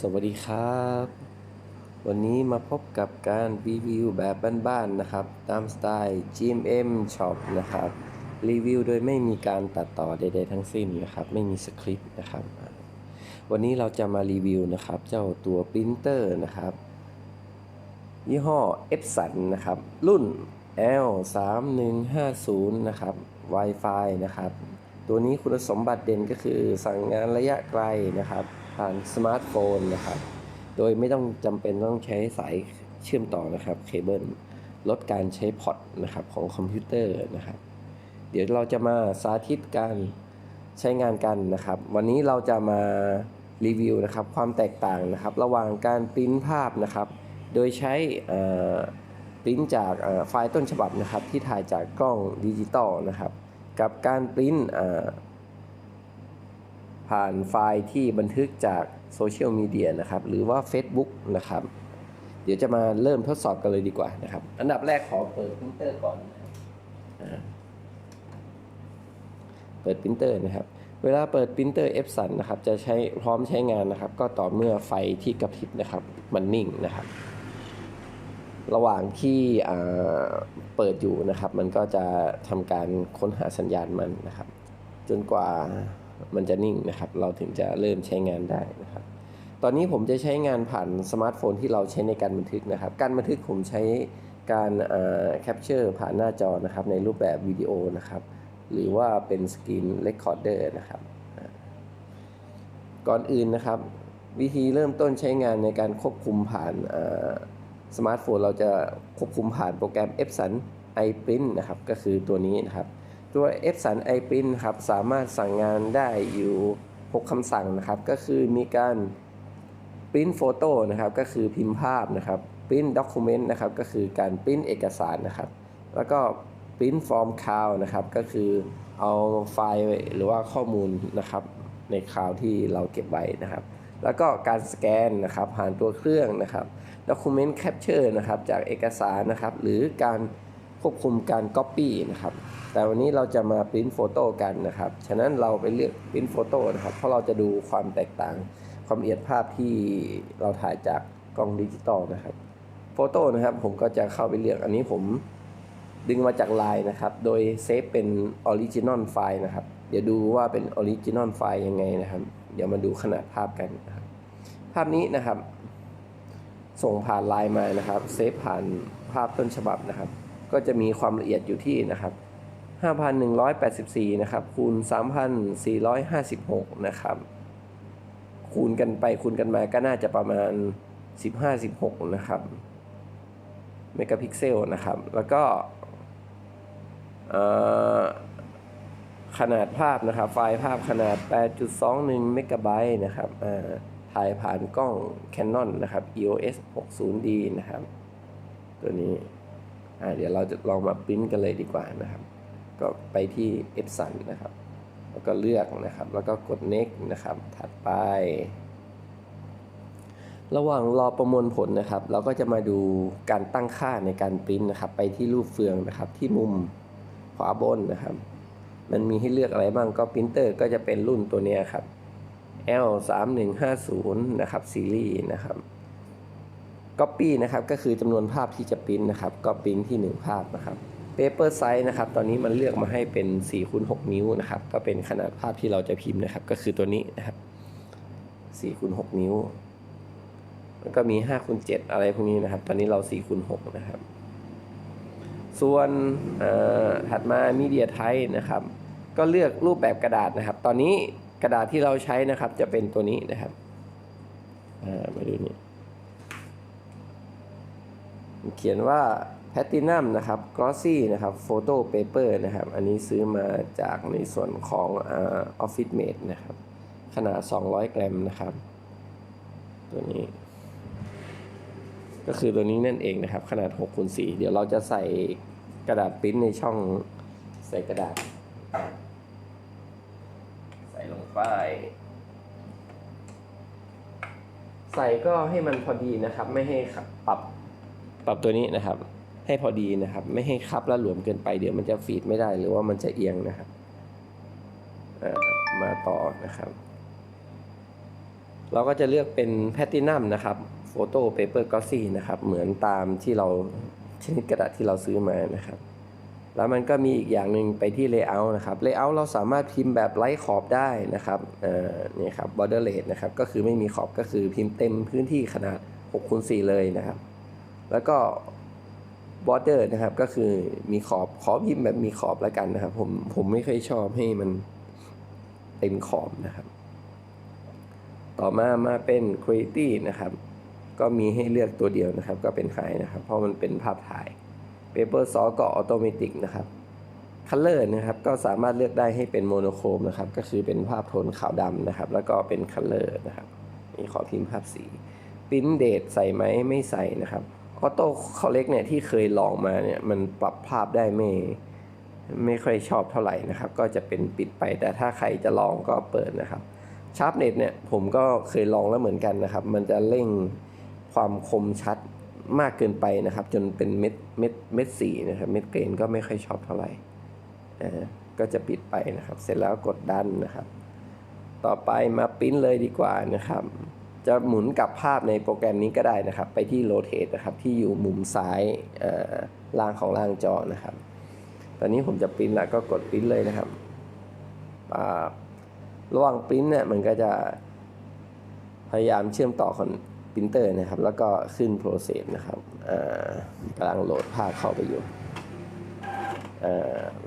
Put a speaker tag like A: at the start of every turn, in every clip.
A: สวัสดีครับ วันนี้มาพบกับการรีวิวแบบบ้านๆนะครับ ตามสไตล์ GMM Shop นะครับ รีวิวโดยไม่มีการตัดต่อใดๆทั้งสิ้นนะครับ ไม่มีสคริปต์นะครับ วันนี้เราจะมารีวิวนะครับ เจ้าตัวปรินเตอร์นะครับ ยี่ห้อ Epson นะครับ รุ่น L 3 1 5 0 นะครับ Wi-Fi นะครับ ตัวนี้คุณสมบัติเด่นก็คือสั่งงานระยะไกลนะครับ ผ่านสมาร์ทโฟนนะครับ โดยไม่ต้องจำเป็นต้องใช้สายเชื่อมต่อนะครับเคเบิลลดการใช้พอร์ตนะครับของคอมพิวเตอร์นะครับ เดี๋ยวเราจะมาสาธิตการใช้งานกันนะครับ วันนี้เราจะมารีวิวนะครับความแตกต่างนะครับ ระหว่างการปริ้นภาพนะครับ โดยใช้ปริ้นจากไฟล์ต้นฉบับนะครับ ที่ถ่ายจากกล้องดิจิตอลนะครับ กับการปริ้น ผ่านไฟล์ที่บันทึกจากโซเชียลมีเดียนะครับ หรือว่า Facebook นะครับ เดี๋ยวจะมาเริ่มทดสอบกันเลยดีกว่านะครับ อันดับแรกขอเปิดปรินเตอร์ก่อนนะครับอ่าเปิดปรินเตอร์นะครับ เวลาเปิดปรินเตอร์ Epson นะครับ จะใช้พร้อมใช้งานนะครับ ก็ต่อเมื่อไฟที่กระพริบนะครับ มันนิ่งนะครับ ระหว่างที่เปิดอยู่นะครับ มันก็จะทำการค้นหาสัญญาณมันนะครับ จนกว่า มันจะนิ่งนะครับ เราถึงจะเริ่มใช้งานได้นะครับ ตอนนี้ผมจะใช้งานผ่านสมาร์ทโฟนที่เราใช้ในการบันทึกนะครับ การบันทึกผมใช้การแคปเจอร์ผ่านหน้าจอนะครับในรูปแบบวิดีโอนะครับ หรือว่าเป็นสกรีนเรคคอร์เดอร์นะครับ ก่อนอื่นนะครับ วิธีเริ่มต้นใช้งานในการควบคุมผ่านสมาร์ทโฟนเราจะควบคุมผ่านโปรแกรม Epson iPrint นะครับ ก็คือตัวนี้นะครับ ตัว Epson iPrint ครับสามารถสั่งงานได้อยู่ 6คำสั่งนะครับ ก็คือมีการปริ้นโฟโต้นะครับ ก็คือพิมพ์ภาพนะครับปริ้นด็อกิเมนต์นะครับ ก็คือการปริ้นเอกสารนะครับ แล้วก็ปริ้นฟอร์มคาวนะครับ ก็คือเอาไฟล์หรือว่าข้อมูลนะครับในคลาวที่เราเก็บไว้นะครับ แล้วก็การสแกนนะครับผ่านตัวเครื่องนะครับ Document Capture นะครับจากเอกสารนะครับ หรือการ ควบคุมการ Copy นะครับ แต่วันนี้เราจะมาปริ้นโฟโต้กันนะครับ ฉะนั้นเราไปเลือกปริ้นโฟโต้นะครับ เพราะเราจะดูความแตกต่าง ความละเอียดภาพที่เราถ่ายจากกล้องดิจิตอลนะครับโฟโต้นะครับผมก็จะเข้าไปเลือกอันนี้ผมดึงมาจากไลน์นะครับ โดยเซฟเป็นออริจินอลไฟล์นะครับ เดี๋ยวดูว่าเป็นออริจินอลไฟล์ยังไงนะครับ เดี๋ยวมาดูขนาดภาพกันนะครับ ภาพนี้นะครับ ส่งผ่านไลน์มานะครับ เซฟผ่านภาพต้นฉบับนะครับ ก็จะมีความละเอียดอยู่ที่นะครับ 5,184 นะครับ คูณ 3,456 นะครับ คูณกันไปคูณกันมาก็น่าจะประมาณ 15-16 นะครับ เมกะพิกเซลนะครับ แล้วก็ขนาดภาพนะครับ ไฟล์ภาพขนาด 8.21 เมกะไบต์นะครับถ่ายผ่านกล้อง Canon นะครับ EOS 60D นะครับ ตัวนี้ เดี๋ยวเราจะลองมาปริ้นกันเลยดีกว่านะครับ ก็ไปที่ Epson นะครับ แล้วก็เลือกนะครับ แล้วก็กด next นะครับ ถัดไป ระหว่างรอประมวลผลนะครับ เราก็จะมาดูการตั้งค่าในการปริ้นนะครับ ไปที่รูปเฟืองนะครับ ที่มุมขวาบนนะครับ มันมีให้เลือกอะไรบ้าง ก็ปรินเตอร์ก็จะเป็นรุ่นตัวนี้ครับ L 3 1 5 0 นะครับซีรีส์นะครับ Copy นะครับก็คือจำนวนภาพที่จะปริ้นนะครับก็ปริ้นที่ 1 ภาพนะครับ Paper Size นะครับตอนนี้มันเลือกมาให้เป็น4คูณ6นิ้วนะครับก็เป็นขนาดภาพที่เราจะพิมพ์นะครับ ก็คือตัวนี้นะครับ4คูณ6นิ้วแล้วก็มี5คูณ7อะไรพวกนี้นะครับ ตอนนี้เรา4คูณ6นะครับ ส่วนถัดมา Media Type นะครับ ก็เลือกรูปแบบกระดาษนะครับ ตอนนี้กระดาษที่เราใช้นะครับ จะเป็นตัวนี้นะครับมาดูนี่ เขียนว่า Platinum นะครับ Glossy นะครับ Photo Paper นะครับ อันนี้ซื้อมาจากในส่วนของอ่า Office Mate นะครับ ขนาด 200 กรัมนะครับ ตัวนี้ ก็คือตัวนี้นั่นเองนะครับ ขนาด6คูณ4เดี๋ยวเราจะใส่กระดาษปริ้นในช่องใส่กระดาษ ใส่ลงไป ใส่ก็ให้มันพอดีนะครับ ไม่ให้ปรับ ปรับตัวนี้นะครับ ให้พอดีนะครับ ไม่ให้คับแล้วหลวมเกินไปเดี๋ยวมันจะฟีดไม่ได้หรือว่ามันจะเอียงนะครับมาต่อนะครับ เราก็จะเลือกเป็นแพตตินัมนะครับโฟโต้เปเปอร์กอซี่นะครับ เหมือนตามที่เราชนิดกระดาษที่เราซื้อมานะครับ แล้วมันก็มีอีกอย่างหนึ่งไปที่ Layout นะครับ Layout เราสามารถพิมพ์แบบไร้ขอบได้นะครับเนี่ครับ borderless นะครับ ก็คือไม่มีขอบก็คือพิมพ์เต็มพื้นที่ขนาด6คูณ4เลยนะครับ แล้วก็ border นะครับ ก็คือมีขอบขอบพิมแบบมีขอบแล้วกันนะครับ ผมผมไม่เคยชอบให้มันเต็มขอบนะครับ ต่อมามาเป็น creative นะครับ ก็มีให้เลือกตัวเดียวนะครับ ก็เป็นไฮนะครับ เพราะมันเป็นภาพถ่าย Paper s o u r ก็ Automatic นะครับ Color นะครับ ก็สามารถเลือกได้ให้เป็นโมโนโครมนะครับ ก็คือเป็นภาพโทนขาวดำนะครับ แล้วก็เป็น Color นะครับนี่ขอพิมพ์ภาพสี Print Date ใส่ไหมไม่ใส่นะครับ Auto Collect เนี่ยที่เคยลองมาเนี่ยมันปรับภาพได้ไม่ไม่ค่อยชอบเท่าไหร่นะครับ ก็จะเป็นปิดไปแต่ถ้าใครจะลองก็เปิดนะครับ Sharpnet เนี่ยผมก็เคยลองแล้วเหมือนกันนะครับ มันจะเร่งความคมชัดมากเกินไปนะครับ จนเป็นเม็ดเม็ดเม็ดสีนะครับ เม็ดเกรนก็ไม่ค่อยชอบเท่าไหร่ก็จะปิดไปนะครับ เสร็จแล้วกดดันนะครับ ต่อไปมาปริ้นเลยดีกว่านะครับ จะหมุนกลับภาพในโปรแกรมนี้ก็ได้นะครับ ไปที่ rotate นะครับที่อยู่มุมซ้ายล่างของล่างจอนะครับ ตอนนี้ผมจะปริ้นแล้วก็กดปริ้นเลยนะครับระหว่างปริ้นเนี่ยมันก็จะพยายามเชื่อมต่อคอนปรินเตอร์นะครับ แล้วก็ขึ้น process นะครับกำลังโหลดภาพเข้าไปอยู่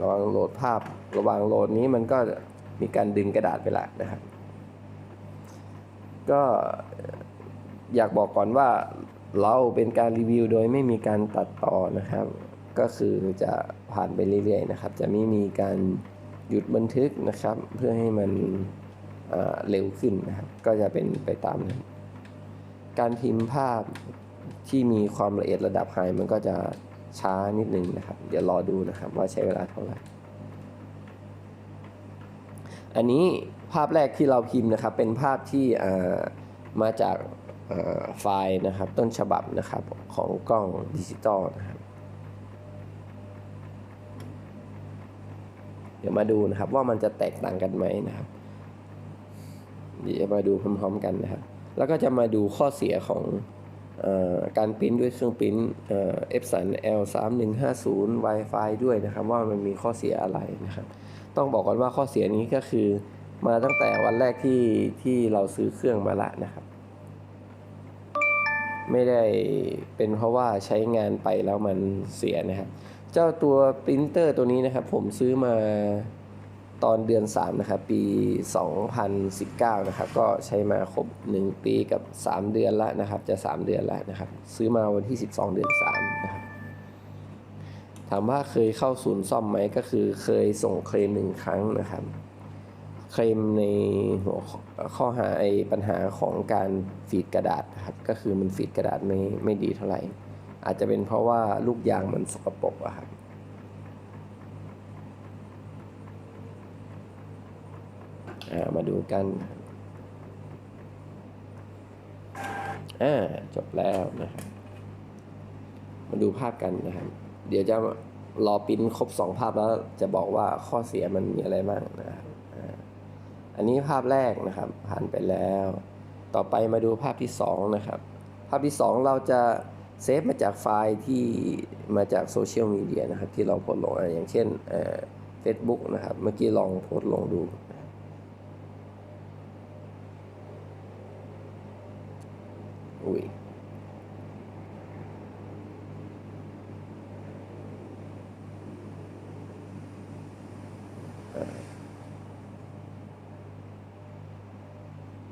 A: ระหว่างโหลดภาพระหว่างโหลดนี้มันก็มีการดึงกระดาษไปละนะครับ ก็อยากบอกก่อนว่าเราเป็นการรีวิวโดยไม่มีการตัดต่อนะครับ ก็คือจะผ่านไปเรื่อยๆนะครับ จะไม่มีการหยุดบันทึกนะครับ เพื่อให้มันเร็วขึ้นนะครับ ก็จะเป็นไปตามนั้นการพิมพ์ภาพที่มีความละเอียดระดับไฮมันก็จะช้านิดนึงนะครับ เดี๋ยวรอดูนะครับว่าใช้เวลาเท่าไหร่ อันนี้ ภาพแรกที่เราพิมพ์นะครับ เป็นภาพที่มาจากไฟล์นะครับ ต้นฉบับนะครับของกล้องดิจิตอลนะครับเดี๋ยวมาดูนะครับว่ามันจะแตกต่างกันไหมนะครับ เดี๋ยวมาดูพร้อมๆกันนะครับ แล้วก็จะมาดูข้อเสียของอการปริ้นด้วยเครื่องปริ้นเอ่อ Epson L3150 Wi-Fi ด้วยนะครับ ว่ามันมีข้อเสียอะไรนะครับ ต้องบอกก่อนว่าข้อเสียนี้ก็คือ มาตั้งแต่วันแรกที่ที่เราซื้อเครื่องมาละนะครับ ไม่ได้เป็นเพราะว่าใช้งานไปแล้วมันเสียนะครับ เจ้าตัวปรินเตอร์ตัวนี้นะครับ ผมซื้อมาตอนเดือน 3 นะครับ ปี 2019 นะครับ ก็ใช้มาครบ 1 ปีกับ 3 เดือนแล้วนะครับ จะ 3 เดือนแล้วนะครับ ซื้อมาวันที่ 12 เดือน 3 นะครับ ถามว่าเคยเข้าศูนย์ซ่อมไหมก็คือเคยส่งเคลมหนึ่งครั้งนะครับ เคลมในหัวข้อหาไอ้ปัญหาของการฟีดกระดาษครับก็คือมันฟีดกระดาษไม่ไม่ดีเท่าไหร่ อาจจะเป็นเพราะว่าลูกยางมันสกปรกอะครับามาดูกันอ่าจบแล้วนะครับมาดูภาพกันนะครับเดี๋ยวจะรอปริ้นครบสองภาพแล้วจะบอกว่าข้อเสียมันมีอะไรบ้างนะครับ อันนี้ภาพแรกนะครับผ่านไปแล้ว ต่อไปมาดูภาพที่สองนะครับ ภาพที่สองเราจะเซฟมาจากไฟล์ที่มาจากโซเชียลมีเดียนะครับที่เราโพสลงอย่างเช่นเฟซบุ๊กนะครับ เมื่อกี้ลองโพสลงดูนะครับอุ้ย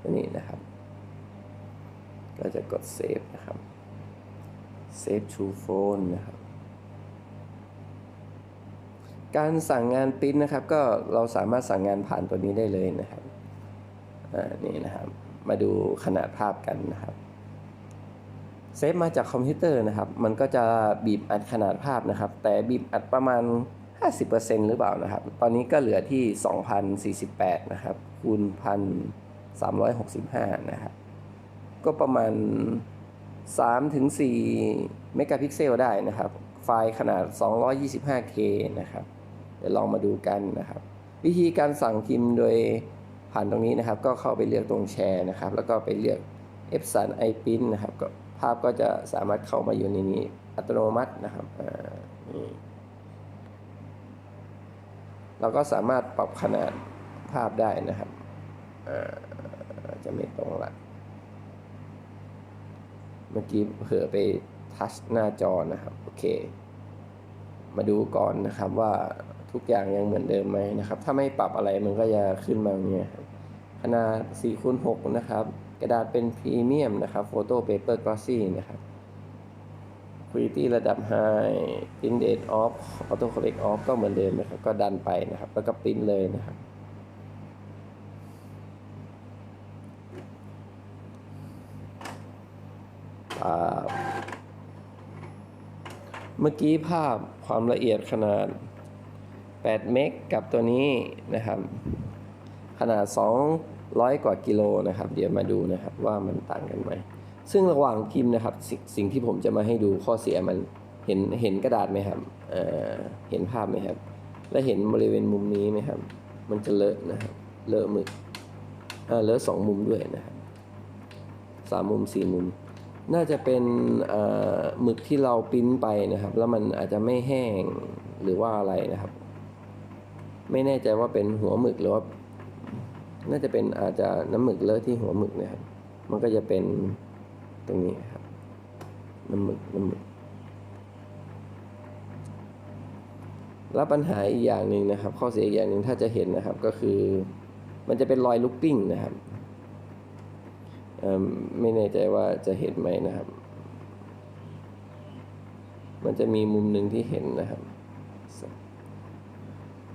A: อันนี้นะครับ ก็จะกดเซฟนะครับ เซฟ to phone นะครับ การสั่งงานปริ้นนะครับ ก็เราสามารถสั่งงานผ่านตัวนี้ได้เลยนะครับอ่านี่นะครับ มาดูขนาดภาพกันนะครับ เซฟมาจากคอมพิวเตอร์นะครับ มันก็จะบีบอัดขนาดภาพนะครับ แต่บีบอัดประมาณ 50%หรือเปล่านะครับ ตอนนี้ก็เหลือที่ 2048 นะครับคูณ1,365 นะครับ ก็ประมาณ 3-4เมกะพิกเซลได้นะครับ ไฟล์ขนาด 225K นะครับ เดี๋ยวลองมาดูกันนะครับ วิธีการสั่งพิมพ์โดยผ่านตรงนี้นะครับ ก็เข้าไปเลือกตรงแชร์นะครับ แล้วก็ไปเลือก e p s o n iPrint นะครับก็ภาพก็จะสามารถเข้ามาอยู่ในนี้อัตโนมัตินะครับอ่านี่เราก็สามารถปรับขนาดภาพได้นะครับอ่าจจะไม่ตรงละ มื่อกี้เผลอไปทัชหน้าจอนะครับ โอเค มาดูก่อนนะครับว่าทุกอย่างยังเหมือนเดิมไหมนะครับ ถ้าไม่ปรับอะไรมันก็จะขึ้นมาอย่างเงี้ยขนาด4คูณ6นะครับ กระดาษเป็นพรีเมียมนะครับโฟโต้เปเปอร์กลอสซี่นะครับ Quality ระดับ High Print Date Off Auto Collect Off ก็เหมือนเดิมนะครับ ก็ดันไปนะครับ แล้วก็ปริ้นเลยนะครับ เมื่อกี้ภาพความละเอียดขนาด 8 เมกกับตัวนี้นะครับ ขนาด 200 กว่ากิโลนะครับ เดี๋ยวมาดูนะครับว่ามันต่างกันไหม ซึ่งระหว่างพิมพ์นะครับสสิ่งที่ผมจะมาให้ดูข้อเสียมันเห็นเห็นกระดาษไหมครับเเห็นภาพไหมครับ และเห็นบริเวณมุมนี้ไหมครับ มันจะเลอะนะครับ เลอะหมึกเอ่อเลอะสองมุมด้วยนะครับสามมุมสี่มุม น่าจะเป็นหมึกที่เราปิ้นไปนะครับ แล้วมันอาจจะไม่แห้งหรือว่าอะไรนะครับ ไม่แน่ใจว่าเป็นหัวหมึกหรือว่า น่าจะเป็นอาจจะน้ำหมึกเลอะที่หัวหมึกนะครับ มันก็จะเป็นตรงนี้ครับ น้ำหมึกน้ำหมึก แล้วปัญหาอีกอย่างหนึ่งนะครับ ข้อเสียอีกอย่างหนึ่งถ้าจะเห็นนะครับ ก็คือ มันจะเป็นรอยลูกปิ้งนะครับ ไม่แน่ใจว่าจะเห็นไหมนะครับ มันจะมีมุมหนึ่งที่เห็นนะครับ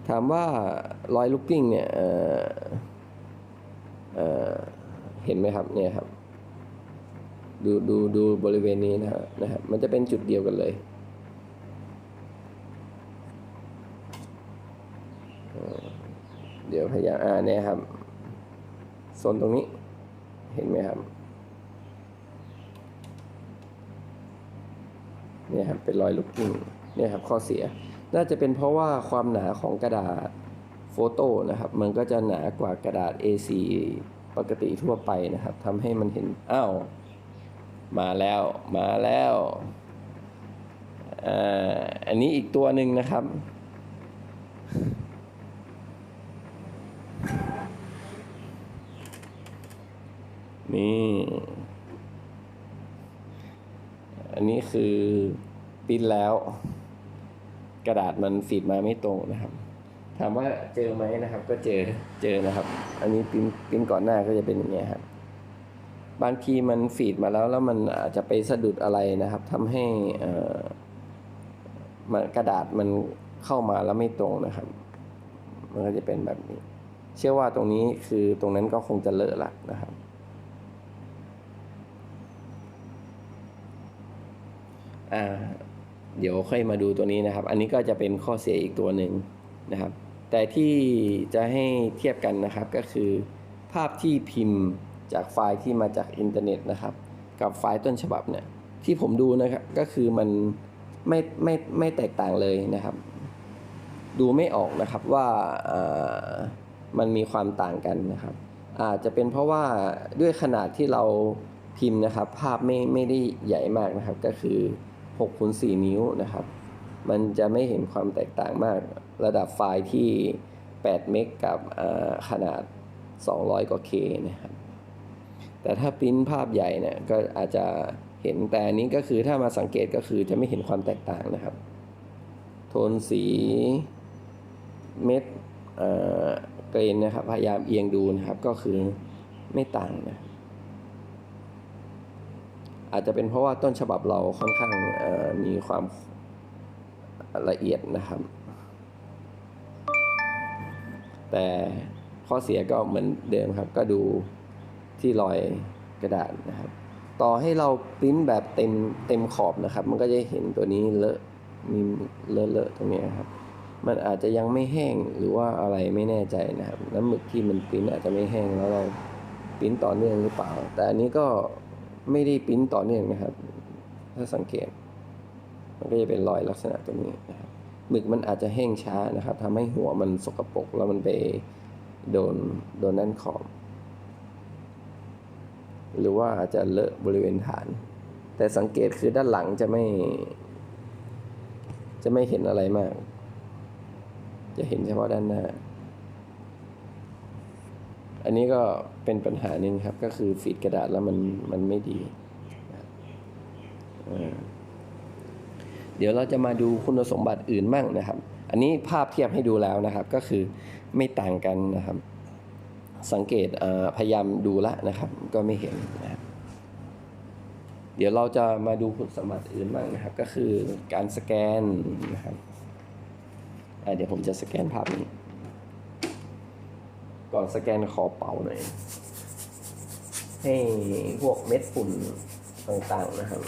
A: ถามว่ารอยลูกปิ้งเนี่ยเเเห็นไหมครับเนี่ยครับ ดูดูดูบริเวณนี้นะครับนะครับ มันจะเป็นจุดเดียวกันเลยเเดี๋ยวพยายามอ่าเนี่ยครับโซนตรงนี้ เห็นไหมครับเนี่ยครับเป็นรอยลูกกิ้งเนี่ยครับข้อเสีย น่าจะเป็นเพราะว่าความหนาของกระดาษโฟโต้นะครับ มันก็จะหนากว่ากระดาษ A4 ปกติทั่วไปนะครับทำให้มันเห็นอ้าวมาแล้วมาแล้วอ่าอันนี้อีกตัวหนึ่งนะครับ นี่ อันนี้คือปิ้นแล้ว กระดาษมันฟีดมาไม่ตรงนะครับ ถามว่าเจอไหมนะครับ ก็เจอเจอนะครับ อันนี้ปิ้นปิ้นก่อนหน้าก็จะเป็นอย่างเงี้ยครับบางทีมันฟีดมาแล้วแล้วมันอาจจะไปสะดุดอะไรนะครับทำให้อ่มันกระดาษมันเข้ามาแล้วไม่ตรงนะครับ มันก็จะเป็นแบบนี้ เชื่อว่าตรงนี้คือตรงนั้นก็คงจะเลอะละนะครับ อ่าเดี๋ยวค่อยมาดูตัวนี้นะครับ อันนี้ก็จะเป็นข้อเสียอีกตัวหนึ่งนะครับ แต่ที่จะให้เทียบกันนะครับก็คือภาพที่พิมพ์จากไฟล์ที่มาจากอินเทอร์เน็ตนะครับ กับไฟล์ต้นฉบับเนี่ยที่ผมดูนะครับก็คือมันไม่ไม่ไม่แตกต่างเลยนะครับ ดูไม่ออกนะครับว่าอ่ามันมีความต่างกันนะครับ อาจจะเป็นเพราะว่าด้วยขนาดที่เราพิมพ์นะครับ ภาพไม่ไม่ได้ใหญ่มากนะครับก็คือ 6คูณ4นิ้วนะครับ มันจะไม่เห็นความแตกต่างมาก ระดับไฟล์ที่ 8 เมกกับขนาด 200 กว่า K นะครับ แต่ถ้าปริ้นภาพใหญ่เนี่ยก็อาจจะเห็นแต่นี้ก็คือถ้ามาสังเกตก็คือจะไม่เห็นความแตกต่างนะครับ โทนสีเม็ดเกรนนะครับ พยายามเอียงดูนะครับก็คือไม่ต่างนะ อาจจะเป็นเพราะว่าต้นฉบับเราค่อนข้างมีความละเอียดนะครับ แต่ข้อเสียก็เหมือนเดิมครับ ก็ดูที่รอยกระดาษนะครับ ต่อให้เราปริ้นแบบเต็มเต็มขอบนะครับ มันก็จะเห็นตัวนี้เลอะมีเลอะเลอะตรงนี้ครับ มันอาจจะยังไม่แห้งหรือว่าอะไรไม่แน่ใจนะครับ น้ำหมึกที่มันปริ้นอาจจะไม่แห้งแล้วเราปริ้นต่อเนื่องหรือเปล่า แต่อันนี้ก็ ไม่ได้ปิ้นต่อเนื่องนะครับ ถ้าสังเกต มันก็จะเป็นรอยลักษณะตรงนี้นะครับหมึกมันอาจจะแห้งช้านะครับทำให้หัวมันสกปรกแล้วมันไปโดนโดนด้านขอบ หรือว่าอาจจะเลอะบริเวณฐาน แต่สังเกตคือด้านหลังจะไม่ จะไม่เห็นอะไรมาก จะเห็นเฉพาะด้านหน้า อันนี้ก็เป็นปัญหาหนึ่งครับ ก็คือฟีดกระดาษแล้วมันมันไม่ดี เดี๋ยวเราจะมาดูคุณสมบัติอื่นมั่งนะครับ อันนี้ภาพเทียบให้ดูแล้วนะครับ ก็คือไม่ต่างกันนะครับ สังเกตพยายามดูละนะครับ ก็ไม่เห็นนะครับเดี๋ยวเราจะมาดูคุณสมบัติอื่นบ้างนะครับ ก็คือการสแกนนะครับเดี๋ยวผมจะสแกนภาพนี้ ก่อนสแกนขอเป่าหน่อย ให้พวกเม็ดฝุ่นต่างๆนะครับ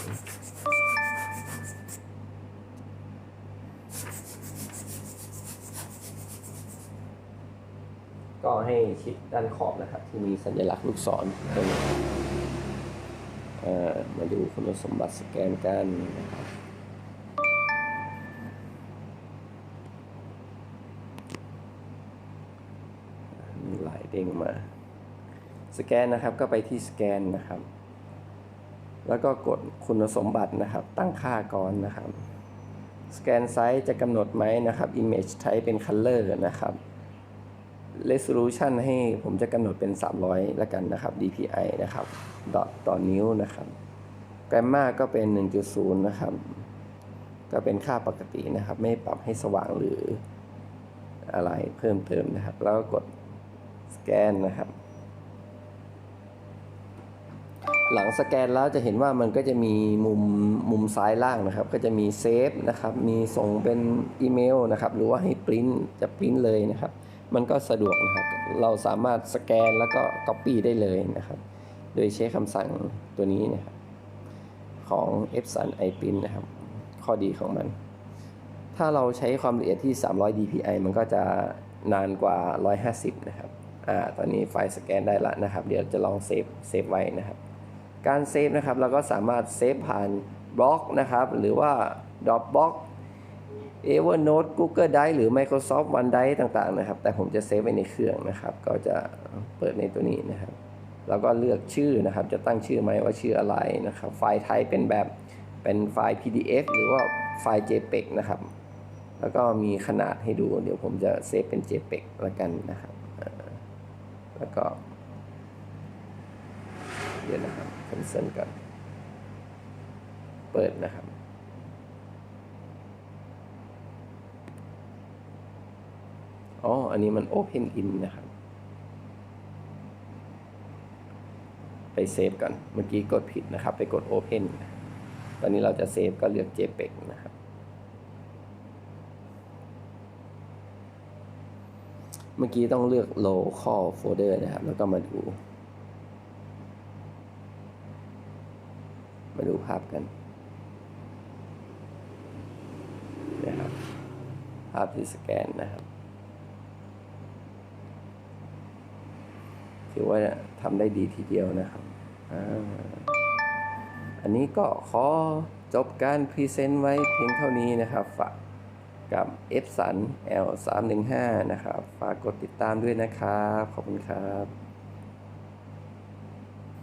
A: ก็ให้ชิดด้านขอบนะครับ ที่มีสัญลักษณ์ลูกศรตรงนี้เออมาดูคุณสมบัติสแกนกันนะครับ มายเด้งมา สแกนนะครับก็ไปที่สแกนนะครับ แล้วก็กดคุณสมบัตินะครับ ตั้งค่าก่อนนะครับ สแกนไซส์จะกำหนดไหมนะครับ Image Type เป็น Color นะครับ resolution ให้ผมจะกำหนดเป็น 300 แล้วกันนะครับ dpi นะครับดอทต่อนิ้วนะครับ gamma ก็เป็น 1.0 นะครับก็เป็นค่าปกตินะครับ ไม่ปรับให้สว่างหรืออะไรเพิ่มเติมนะครับ แล้วก็กด สแกนนะครับ หลังสแกนแล้วจะเห็นว่ามันก็จะมีมุมมุมซ้ายล่างนะครับ ก็จะมีเซฟนะครับ มีส่งเป็นอีเมลนะครับ หรือว่าให้ปริ้นจะปริ้นเลยนะครับ มันก็สะดวกนะครับ เราสามารถสแกนแล้วก็ Copy ได้เลยนะครับ โดยใช้คำสั่งตัวนี้นะครับของ Epson iPrint นะครับ ข้อดีของมัน ถ้าเราใช้ความละเอียดที่ 300 dpi มันก็จะนานกว่า 150 นะครับ อ่าตอนนี้ไฟล์สแกนได้ละนะครับ เดี๋ยวจะลองเซฟเซฟไว้นะครับ การเซฟนะครับเราก็สามารถเซฟผ่านบล็อกนะครับหรือว่า Dropbox Evernote Google Drive หรือ Microsoft OneDrive ต่างๆนะครับ แต่ผมจะเซฟไว้ในเครื่องนะครับ ก็จะเปิดในตัวนี้นะครับ แล้วก็เลือกชื่อนะครับ จะตั้งชื่อไหมว่าชื่ออะไรนะครับ ไฟล์ไทป์เป็นแบบเป็นไฟล์ PDF หรือว่าไฟล์ JPEG นะครับ แล้วก็มีขนาดให้ดู เดี๋ยวผมจะเซฟเป็น JPEG ล้วกันนะครับ แล้วก็ เดี๋ยวนะครับ cancel ก่อนเปิดนะครับ อ๋อ อันนี้มัน Open in นะครับ ไปเซฟก่อน เมื่อกี้กดผิดนะครับ ไปกด Open ตอนนี้เราจะเซฟก็เลือก JPEG นะครับ เมื่อกี้ต้องเลือก local folder นะครับ แล้วก็มาดู มาดูภาพกันนะครับ ภาพที่สแกนนะครับถือว่าทำได้ดีทีเดียวนะครับ อันนี้ก็ขอจบการพรีเซนต์ไว้เพียงเท่านี้นะครับฝาก Epson L 3 1 5 นะครับ ฝากกดติดตามด้วยนะครับ ขอบคุณครับ